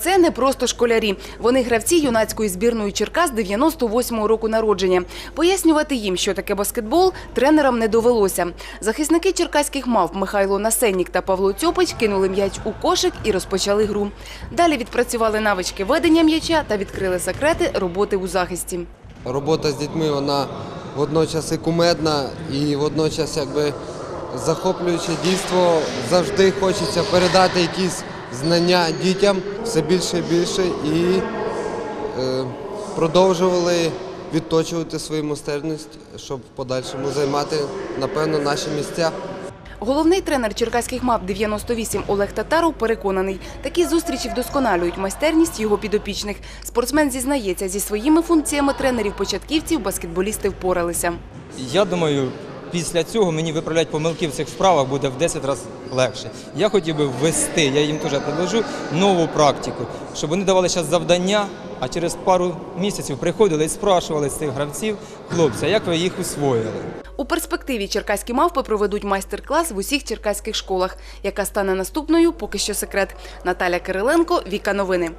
Це не просто школярі. Вони гравці юнацької збірної Черкас 98-го року народження. Пояснювати їм, що таке баскетбол, тренерам не довелося. Захисники черкаських мав Михайло Насеннік та Павло Цьопич кинули м'яч у кошик і розпочали гру. Далі відпрацювали навички ведення м'яча та відкрили секрети роботи у захисті. Робота з дітьми вона водночас і кумедна, і водночас якби захоплююче дійство. Завжди хочеться передати якісь знання дітям все більше і більше і е, продовжували відточувати свою майстерність, щоб в подальшому займати, напевно, наші місця. Головний тренер черкаських мав 98 Олег Татаров переконаний, такі зустрічі вдосконалюють майстерність його підопічних. Спортсмен зізнається, зі своїми функціями тренерів-початківців баскетболісти впоралися. Я думаю, після цього мені виправляти помилки в цих вправах буде в 10 разів легше. Я хотів би ввести, я їм теж предложу нову практику, щоб вони давали зараз завдання, а через пару місяців приходили і спрашували з цих гравців, хлопці, а як ви їх усвоїли? У перспективі черкаські мавпи проведуть майстер-клас в усіх черкаських школах. Яка стане наступною, поки що секрет. Наталя Кириленко, Віка Новини.